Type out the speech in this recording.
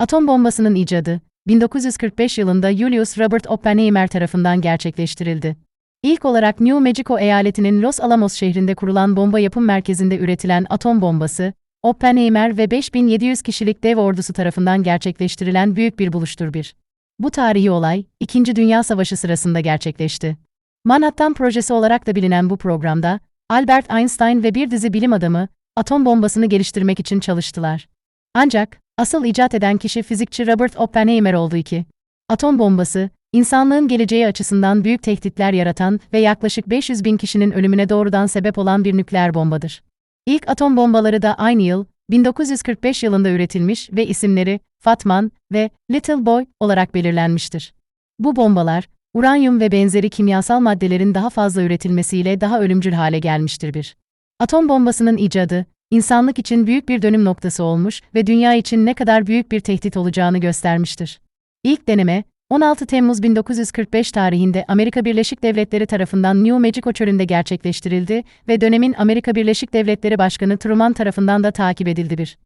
Atom bombasının icadı, 1945 yılında Julius Robert Oppenheimer tarafından gerçekleştirildi. İlk olarak New Mexico eyaletinin Los Alamos şehrinde kurulan bomba yapım merkezinde üretilen atom bombası, Oppenheimer ve 5700 kişilik dev ordusu tarafından gerçekleştirilen büyük bir buluştur bir. Bu tarihi olay, İkinci Dünya Savaşı sırasında gerçekleşti. Manhattan Projesi olarak da bilinen bu programda, Albert Einstein ve bir dizi bilim adamı, atom bombasını geliştirmek için çalıştılar. Ancak, asıl icat eden kişi fizikçi Robert Oppenheimer oldu ki, atom bombası, insanlığın geleceği açısından büyük tehditler yaratan ve yaklaşık 500 bin kişinin ölümüne doğrudan sebep olan bir nükleer bombadır. İlk atom bombaları da aynı yıl, 1945 yılında üretilmiş ve isimleri Fatman ve Little Boy olarak belirlenmiştir. Bu bombalar, uranyum ve benzeri kimyasal maddelerin daha fazla üretilmesiyle daha ölümcül hale gelmiştir bir. Atom bombasının icadı, insanlık için büyük bir dönüm noktası olmuş ve dünya için ne kadar büyük bir tehdit olacağını göstermiştir. İlk deneme, 16 Temmuz 1945 tarihinde Amerika Birleşik Devletleri tarafından New Mexico çölünde gerçekleştirildi ve dönemin Amerika Birleşik Devletleri Başkanı Truman tarafından da takip edildi bir.